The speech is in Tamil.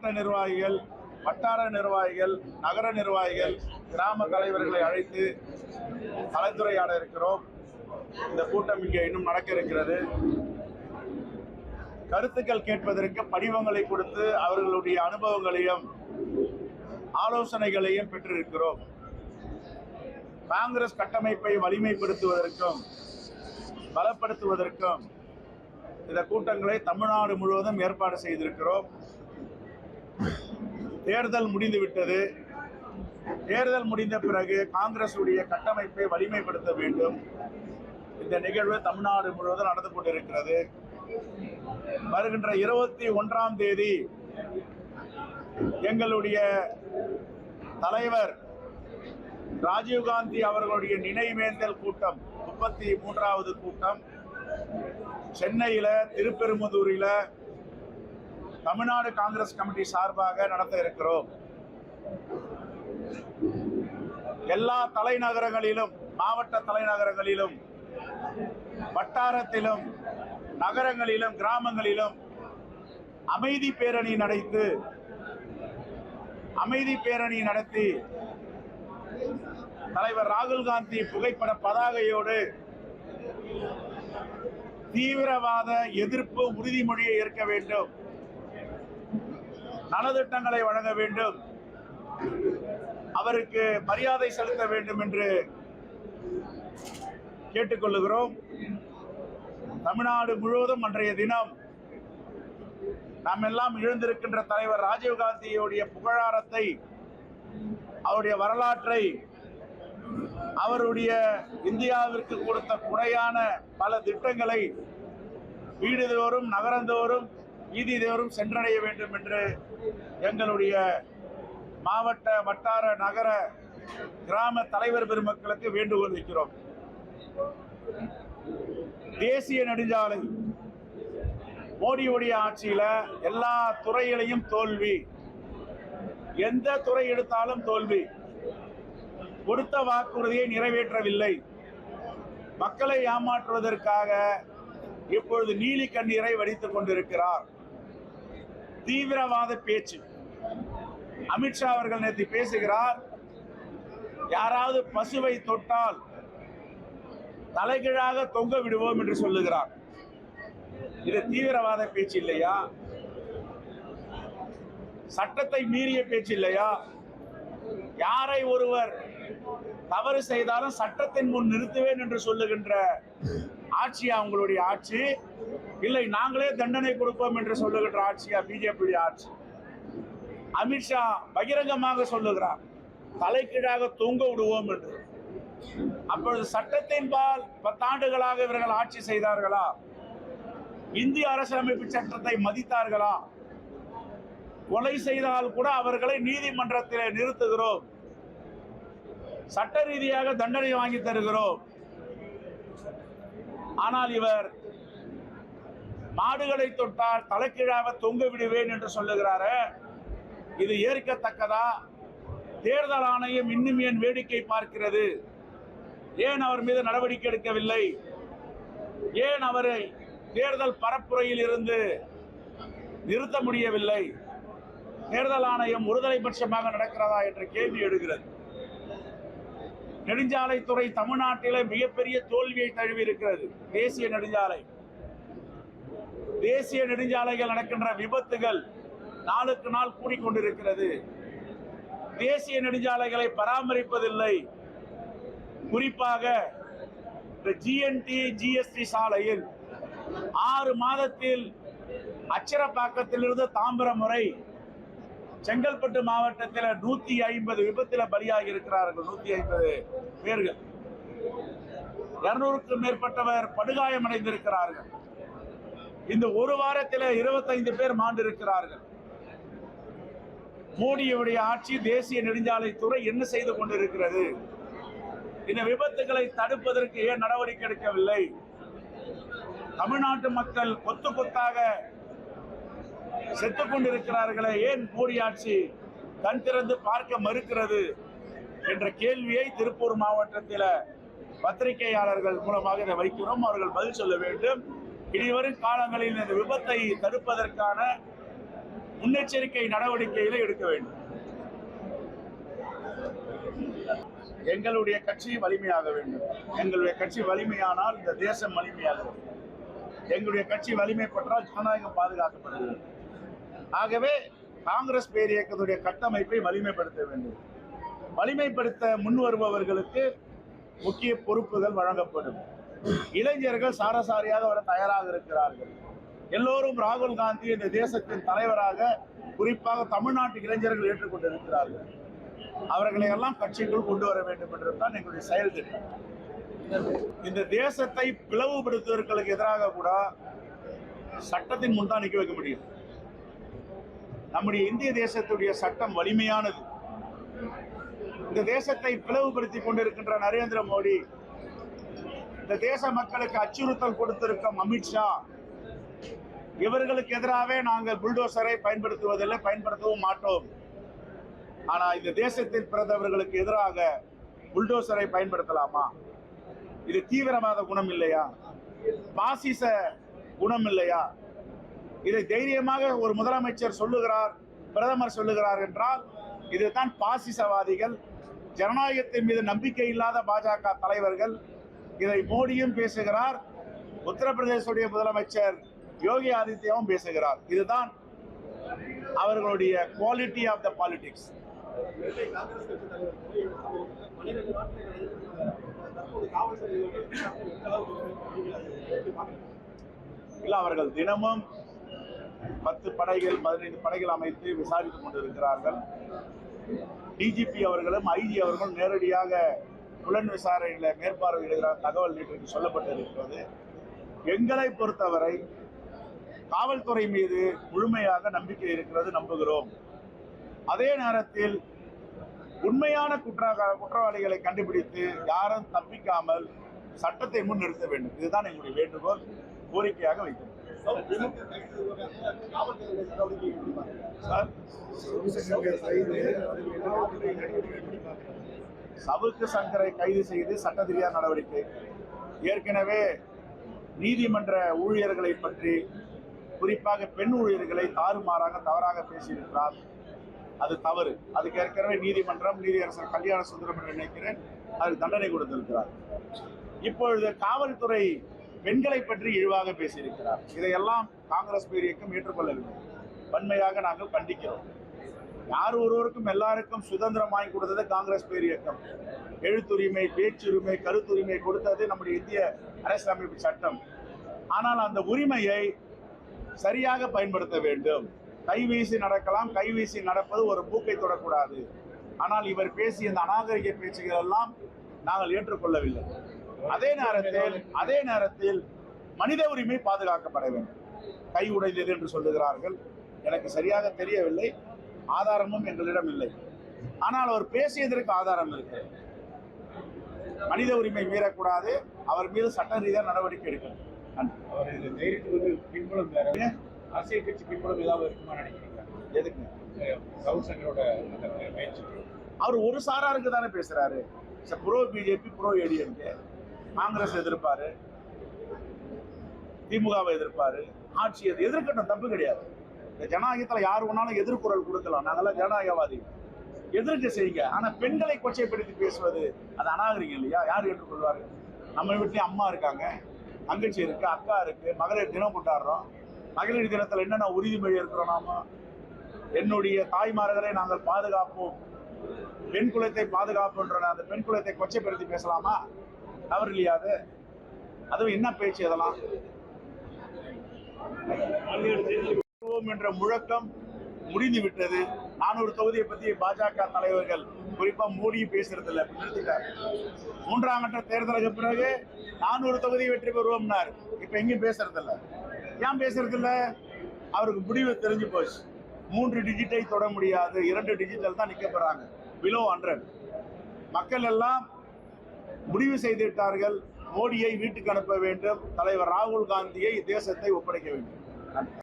மாவட்ட நிர்வாகிகள் வட்டார நிர்வாகிகள் நகர நிர்வாகிகள் கிராம தலைவர்களை அழைத்து கலந்துரையாட இருக்கிறோம் இந்த கூட்டம் இங்கே இன்னும் நடக்க இருக்கிறது கருத்துக்கள் கேட்பதற்கு படிவங்களை கொடுத்து அவர்களுடைய அனுபவங்களையும் ஆலோசனைகளையும் பெற்றிருக்கிறோம். காங்கிரஸ் கட்டமைப்பை வலிமைப்படுத்துவதற்கும் பலப்படுத்துவதற்கும் இந்த கூட்டங்களை தமிழ்நாடு முழுவதும் ஏற்பாடு செய்திருக்கிறோம். தேர்தல் முடிந்துவிட்டது தேர்தல் முடிந்த பிறகு காங்கிரசுடைய கட்டமைப்பை வலிமைப்படுத்த வேண்டும். இந்த நிகழ்வு தமிழ்நாடு முழுவதும் நடந்து கொண்டிருக்கிறது. வருகின்ற இருபத்தி ஒன்றாம் தேதி எங்களுடைய தலைவர் ராஜீவ்காந்தி அவர்களுடைய நினைவேந்தல் கூட்டம் முப்பத்தி மூன்றாவது கூட்டம் சென்னையில திருப்பெரும்புதூரில் தமிழ்நாடு காங்கிரஸ் கமிட்டி சார்பாக நடத்த இருக்கிறோம். எல்லா தலைநகரங்களிலும் மாவட்ட தலைநகரங்களிலும் வட்டாரத்திலும் நகரங்களிலும் கிராமங்களிலும் அமைதி பேரணி நடத்து அமைதி பேரணி நடத்தி தலைவர் ராகுல் காந்தி புகைப்பட பதாகையோடு தீவிரவாத எதிர்ப்பு உறுதிமொழியை ஏற்க வேண்டும். நலத்திட்டங்களை வழங்க வேண்டும். அவருக்கு மரியாதை செலுத்த வேண்டும் என்று கேட்டுக்கொள்ளுகிறோம். தமிழ்நாடு முழுவதும் அன்றைய தினம் நாம் எல்லாம் எழுந்திருக்கின்ற தலைவர் ராஜீவ்காந்தியுடைய புகழாரத்தை அவருடைய வரலாற்றை அவருடைய இந்தியாவிற்கு கொடுத்த குறையான பல திட்டங்களை வீடுதோறும் நகரந்தோறும் வீதிதோறும் சென்றடைய வேண்டும் என்று எங்களுடைய மாவட்ட வட்டார நகர கிராம தலைவர் பெருமக்களுக்கு வேண்டுகோள் வைக்கிறோம். தேசிய நெடுஞ்சாலை மோடியுடைய ஆட்சியில எல்லா துறையிலையும் தோல்வி. எந்த துறை எடுத்தாலும் தோல்வி. கொடுத்த வாக்குறுதியை நிறைவேற்றவில்லை. மக்களை ஏமாற்றுவதற்காக இப்பொழுது நீலி கண்ணீரை வடித்துக் கொண்டிருக்கிறார். தீவிரவாத பேச்சு. அமித்ஷா அவர்கள் நேற்று பேசுகிறார் யாராவது பசுவை தொட்டால் தலைகீழாக தொங்க விடுவோம் என்று சொல்லுகிறார். இது தீவிரவாத பேச்சு இல்லையா? சட்டத்தை மீறிய பேச்சு இல்லையா? யாரை ஒருவர் தவறு செய்தாலும் சட்டத்தின் முன் நிறுத்துவேன் என்று சொல்லுகின்ற ஆட்சி அவங்களுடைய ஆட்சி? இல்லை நாங்களே தண்டனை கொடுப்போம் என்று சொல்லுகின்ற ஆட்சியா பிஜேபி ஆட்சி. அமித்ஷா பகிரங்கமாக சொல்லுகிறார் தலைக்கீழாக தூங்க விடுவோம் என்று. அப்பொழுது சட்டத்தின் பால் பத்தாண்டுகளாக இவர்கள் ஆட்சி செய்தார்களா? இந்திய அரசியலமைப்பு சட்டத்தை மதித்தார்களா? கொலை செய்தால் கூட அவர்களை நீதிமன்றத்தில் நிறுத்துகிறோம். சட்ட ரீதியாக தண்டனை வாங்கி தருகிறோம். ஆனால் இவர் மாடுகளை தொட்டால் தலைக்கீழாக தொங்க விடுவேன் என்று சொல்லுகிறாரு. இது ஏற்கத்தக்கதா? தேர்தல் ஆணையம் இன்னும் ஏன் வேடிக்கை பார்க்கிறது? ஏன் அவர் மீது நடவடிக்கை எடுக்கவில்லை? ஏன் அவரை தேர்தல் பரப்புரையில் இருந்து நிறுத்த முடியவில்லை? தேர்தல் ஆணையம் ஒருதலை பட்சமாக நடக்கிறதா என்ற கேள்வி எழுகிறது. நெடுஞ்சாலைத்துறை தமிழ்நாட்டிலே மிகப்பெரிய தோல்வியை தழுவி இருக்கிறது. தேசிய நெடுஞ்சாலை. தேசிய நெடுஞ்சாலைகள் நடக்கின்ற விபத்துகள் நாளுக்கு நாள் கூடிக்கொண்டிருக்கிறது. தேசிய நெடுஞ்சாலைகளை பராமரிப்பதில்லை. குறிப்பாக இந்த ஜிஎன்டி ஜிஎஸ்டி சாலையில் ஆறு மாதத்தில் அச்சரப்பாக்கத்திலிருந்து தாம்பரம் வரை செங்கல்பட்டு மாவட்டத்தில் நூத்தி ஐம்பது விபத்தில் பலியாகி இருக்கிறார்கள். நூத்தி ஐம்பது பேர்கள். இருநூறுக்கும் மேற்பட்டவர் படுகாயமடைந்திருக்கிறார்கள். இந்த ஒரு வாரத்தில் இருபத்தைந்து பேர் மாண்டிருக்கிறார்கள். மோடியுடைய ஆட்சி தேசிய நெடுஞ்சாலைத்துறை என்ன செய்து கொண்டிருக்கிறது? இந்த விபத்துகளை தடுப்பதற்கு ஏன் நடவடிக்கை எடுக்கவில்லை? தமிழ்நாட்டு மக்கள் கொத்து கொத்தாக செத்துக் கொண்டிருக்கிறார்களே ஏன் மோடி ஆட்சி கண் திறந்து பார்க்க மறுக்கிறது? என்ற கேள்வியை திருப்பூர் மாவட்டத்தில் பத்திரிகையாளர்கள் மூலமாக இதை வைக்கிறோம். அவர்கள் பதில் சொல்ல வேண்டும். இனிவரும் காலங்களில் இந்த விபத்தை தடுப்பதற்கான முன்னெச்சரிக்கை நடவடிக்கைகளை எடுக்க வேண்டும். எங்களுடைய கட்சி வலிமையாக வேண்டும். எங்களுடைய கட்சி வலிமையானால் இந்த தேசம் வலிமையாகும் எங்களுடைய கட்சி வலிமை பெற்றால் ஜனநாயகம் பாதுகாக்கப்படுகிறது ஆகவே காங்கிரஸ் பேர் இயக்கத்துடைய கட்டமைப்பை வலிமைப்படுத்த வேண்டும். வலிமைப்படுத்த முன் வருபவர்களுக்கு முக்கிய பொறுப்புகள் வழங்கப்படும். இளைஞர்கள் சாரசாரியாக வர தயாராக இருக்கிறார்கள். எல்லோரும் ராகுல் காந்தி இந்த தேசத்தின் தலைவராக குறிப்பாக தமிழ்நாட்டு இளைஞர்கள் ஏற்றுக்கொண்டிருக்கிறார்கள். அவர்களை எல்லாம் கட்சிக்குள் கொண்டு வர வேண்டும் என்றுதான் எங்களுடைய செயல் திட்டம். இந்த தேசத்தை பிளவுபடுத்துவதற்கு எதிராக கூட சட்டத்தின் முன் தான் நிற்க வைக்க முடியும். நம்முடைய இந்திய தேசத்துடைய சட்டம் வலிமையானது. இந்த தேசத்தை பிளவுபடுத்திக் கொண்டிருக்கின்ற நரேந்திர மோடி இந்த தேச மக்களுக்கு அச்சுறுத்தல் கொடுத்திருக்கும் அமித்ஷா இவர்களுக்கு எதிராகவே நாங்கள் புல்டோசரை பயன்படுத்துவதில்லை பயன்படுத்தவும் மாட்டோம். ஆனா இந்த தேசத்தின் பிறந்தவர்களுக்கு எதிராக புல்டோசரை பயன்படுத்தலாமா? இது தீவிரவாத குணம் இல்லையா? பாசிச குணம் இல்லையா? இதை தைரியமாக ஒரு முதலமைச்சர் சொல்லுகிறார் பிரதமர் சொல்லுகிறார் என்றால் இதுதான் பாசிசவாதிகள் ஜனநாயகத்தின் மீது நம்பிக்கை இல்லாத பாஜக தலைவர்கள் இதை மோடியும் பேசுகிறார். உத்தரப்பிரதேசுடைய முதலமைச்சர் யோகி ஆதித்யாவும் பேசுகிறார். இதுதான் அவர்களுடைய குவாலிட்டி ஆஃப் த பாலிடிக்ஸ் இல்ல அவர்கள் தினமும் பத்து படைகள் பதினைந்து படைகள் அமைத்து விசாரித்துக் கொண்டிருக்கிறார்கள். டிஜிபி அவர்களும் ஐஜி அவர்களும் நேரடியாக புலன் விசாரணையில மேற்பார்வையிடுகிறார் தகவல் நேற்று சொல்லப்பட்டிருக்கிறது. எங்களை பொறுத்தவரை காவல்துறை மீது முழுமையாக நம்பிக்கை இருக்கிறது நம்புகிறோம். அதே நேரத்தில் உண்மையான குற்ற குற்றவாளிகளை கண்டுபிடித்து யாரும் தப்பிக்காமல் சட்டத்தை முன் நிறுத்த வேண்டும். இதுதான் எங்களுடைய வேண்டுகோள் கோரிக்கையாக வைக்கிறோம். சார் திமுக கைது விவகாரத்துல காவல்துறை நடவடிக்கை எப்படி பார்க்குறீங்க? சார் சவுக்கு சங்கரை கைது செய்து சட்டரீதியான நடவடிக்கை. ஏற்கனவே நீதிமன்ற ஊழியர்களை பற்றி குறிப்பாக பெண் ஊழியர்களை தாறுமாறாக தவறாக பேசியிருக்கிறார். அது தவறு. அதுக்கு ஏற்கனவே நீதிமன்றம் நீதியரசர் கல்யாண சுந்தரம் என்று நினைக்கிறேன் அதுக்கு தண்டனை கொடுத்திருக்கிறார். இப்பொழுது காவல்துறை பெண்களை பற்றி இழிவாக பேசியிருக்கிறார். இதையெல்லாம் காங்கிரஸ் பேர் இயக்கம் ஏற்றுக்கொள்ளவில்லை. வன்மையாக நாங்கள் கண்டிக்கிறோம். யார் ஒருவருக்கும் எல்லாருக்கும் சுதந்திரம் வாங்கி கொடுத்தது காங்கிரஸ் பேர் இயக்கம் எழுத்துரிமை பேச்சுரிமை கருத்துரிமை கொடுத்தது நம்முடைய இந்திய அரசியலமைப்பு சட்டம். ஆனால் அந்த உரிமையை சரியாக பயன்படுத்த வேண்டும். கைவீசி நடக்கலாம் கைவீசி நடப்பது ஒரு பூக்கை தொடக்கூடாது. ஆனால் இவர் பேசிய இந்த அநாகரிக பேச்சுகள் எல்லாம் நாங்கள் ஏற்றுக்கொள்ளவில்லை. அதே நேரத்தில் அதே நேரத்தில் மனித உரிமை பாதுகாக்கப்பட வேண்டும். கை உடைந்தது என்று சொல்லுகிறார்கள். எனக்கு சரியாக தெரியவில்லை. ஆதாரமும் எங்களிடம் இல்லை. ஆனால் அவர் பேசியதற்கு ஆதாரம் இருக்கு. மனித உரிமை மீறக்கூடாது. அவர் மீது சட்ட ரீதியாக நடவடிக்கை எடுக்கணும். அவர் தைரியத்துக்கு பின்புலம் வேற அரசியல் கட்சி பின்புலம் ஏதாவது இருக்குமா நினைக்கிறீங்க எதுக்கு? சவுத் சங்கரோட அந்த பேச்சு. அவர் ஒரு சாராருக்கு தானே பேசுறாரு. Bro BJP bro ADMK Congress எதிர்ப்பாரு. திமுகவை எதிர்ப்பாரு. ஆட்சி எதிர்- எதிர்க்கட்டும் தப்பு கிடையாது. இந்த ஜனநாயகத்துல யார் வேணாலும் எதிர்குரல் கொடுக்கலாம். நாங்கெல்லாம் ஜனநாயகவாதி. எதிர்க்க செய்யுங்க ஆனா பெண்களை கொச்சைப்படுத்தி பேசுவது அது அநாகரிகம் இல்லையா? யார் ஏற்றுக்கொள்வாரு? நம்ம வீட்லயும் அம்மா இருக்காங்க. தங்கச்சி இருக்கு அக்கா இருக்கு. மகளிர் தினம் கொண்டாடுறோம். மகளிர் தினத்துல என்னென்ன உறுதிமொழி இருக்கிறோம் நாம? என்னுடைய தாய்மார்களை நாங்கள் பாதுகாப்போம். பெண் குலத்தை பாதுகாப்புன்ற அந்த பெண் குலத்தை கொச்சைப்படுத்தி பேசலாமா? தவறு இல்லையா அது? அதுவும் என்ன பேச்சு இதெல்லாம் என்ற முழக்கம் முடிந்து விட்டது. நானூறு தொகுதியை பத்தி பாஜக தலைவர்கள் குறிப்பா மோடி பேசுறது இல்ல நிறுத்திட்டார். மூன்றாம் கட்ட தேர்தலுக்கு பிறகு நானூறு தொகுதி வெற்றி பெறுவோம்னார். இப்ப எங்கேயும் பேசுறது இல்ல ஏன் பேசுறது இல்ல அவருக்கு முடிவு தெரிஞ்சு போச்சு. மூன்று டிஜிட்டை தொட முடியாது. இரண்டு டிஜிட்டல் தான் நிக்க போறாங்க. பிலோ ஹண்ட்ரட் மக்கள் எல்லாம் முடிவு செய்துவிட்டார்கள். மோடியை வீட்டுக்கு அனுப்ப வேண்டும். தலைவர் ராகுல் காந்தியை தேசத்தை ஒப்படைக்க வேண்டும்.